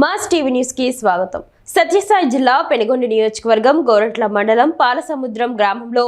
Mass TV న్యూస్కి స్వాగతం. సత్యసాయి జిల్లా పెనుగొండ నియోజకవర్గం గోరట్ల మండలం పాలసముద్రం గ్రామంలో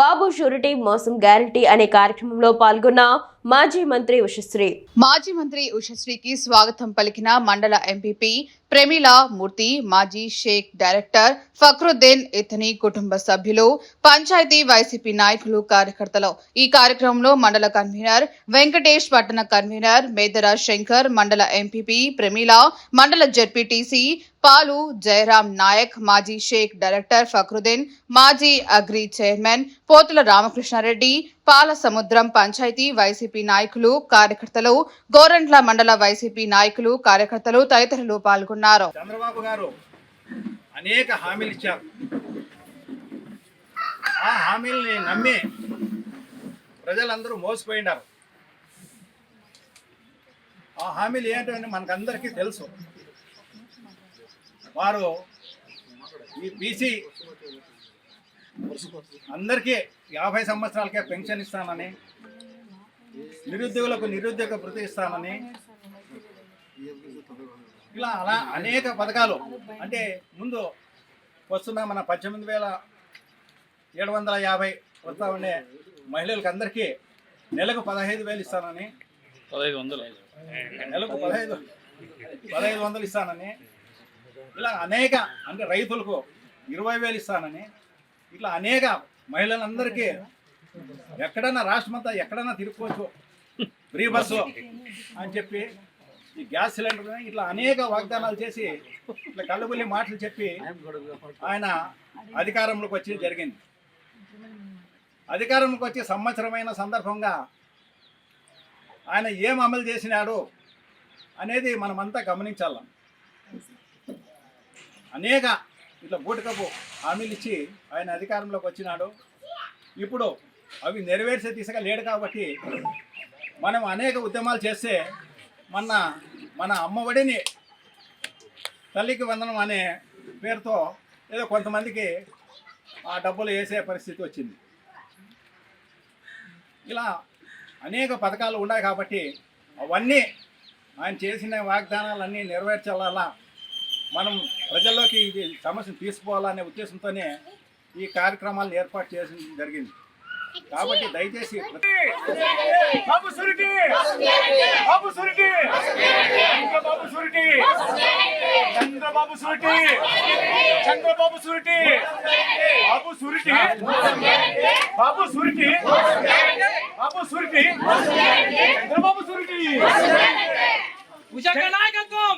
బాబు షూరిటీ మోసం గ్యారంటీ అనే కార్యక్రమంలో పాల్గొన్న మాజీ మంత్రి ఉషశ్రీ. మాజీ మంత్రి ఉషశ్రీకి స్వాగతం పలికిన మండల ఎంపీపీ ప్రమీల మూర్తి మాజీ షేక్ డైరెక్టర్ ఫక్రుద్దీన్ ఇతని కుటుంబ సభ్యులు పంచాయతీ వైసీపీ నాయకులు కార్యకర్తలు. ఈ కార్యక్రమంలో మండల కన్వీనర్ వెంకటేష్ పట్టణ కన్వీనర్ మేదర శంకర్ మండల ఎంపీపీ ప్రమీల మండల జడ్పీటీసీ పాలు జయరాం నాయక్ మాజీ షేక్ డైరెక్టర్ ఫక్రుద్దీన్ మాజీ అగ్రి చైర్మన్ పోతుల రామకృష్ణారెడ్డి పాల సముద్రం పంచాయతీ వైసీపీ నాయకులు కార్యకర్తలు గోరంట్ల మండల వైసీపీ నాయకులు కార్యకర్తలు తదితరులు పాల్గొన్నారు. చంద్రబాబు గారు అనేక హామీలు ఇచ్చారు. ఆ హామీల్ని నమ్మి ప్రజలందరూ మోసపోయినారు ఆ హామీలు ఏంటని మనకందరికీ తెలుసు. వారు ఈ బీసీ అందరికీ యాభై సంవత్సరాలకే పెన్షన్ ఇస్తానని నిరుద్యోగులకు నిరుద్యోగ భృతి ఇస్తానని ఇలా అలా అనేక పథకాలు. అంటే ముందు వస్తున్న మన పద్దెనిమిది వేల ఏడు వందల యాభై వస్తూ ఉండే మహిళలకు అందరికీ నెలకు పదహైదు వేలు ఇస్తానని పదహైదు వందలు. నెలకు పదహైదు పదహైదు వందలు ఇస్తానని ఇలా అనేక అంటే రైతులకు ఇరవై వేలు ఇస్తానని ఇట్లా అనేక మహిళలందరికీ ఎక్కడన్నా రాష్ట్రమంతా ఎక్కడన్నా తిరుక్కోవచ్చు ఫ్రీ బస్సు అని చెప్పి ఈ గ్యాస్ సిలిండర్ ఇట్లా అనేక వాగ్దానాలు చేసి ఇట్లా కళ్ళబుల్లి మాటలు చెప్పి ఆయన అధికారంలోకి వచ్చి జరిగింది. అధికారంలోకి వచ్చి సంవత్సరమైన సందర్భంగా ఆయన ఏం అమలు చేసినాడు అనేది మనమంతా గమనించాల. అనేక ఇట్లా బూటకపు హామీలు ఇచ్చి ఆయన అధికారంలోకి వచ్చినాడు. ఇప్పుడు అవి నెరవేర్చే దిశగా లేడు కాబట్టి మనం అనేక ఉద్యమాలు చేస్తే మన మన అమ్మఒడిని తల్లికి వందనం అనే పేరుతో ఏదో కొంతమందికి ఆ డబ్బులు వేసే పరిస్థితి వచ్చింది. ఇలా అనేక పథకాలు ఉన్నాయి కాబట్టి అవన్నీ ఆయన చేసిన వాగ్దానాలన్నీ నెరవేర్చాలా మనం ప్రజల్లోకి ఇది సమస్యను తీసుకోవాలనే ఉద్దేశంతోనే ఈ కార్యక్రమాలను ఏర్పాటు చేసి జరిగింది. కాబట్టి దయచేసి బాబు సురిటి! బాబు సురిటి! చంద్రబాబు సురిటి! చంద్రబాబు సురిటి! చంద్రబాబు సురిటి! బాబు సురిటి! బాబు సురిటి! బాబు సురిటి! చంద్రబాబు సురిటి! ఉషక నాయకత్వం!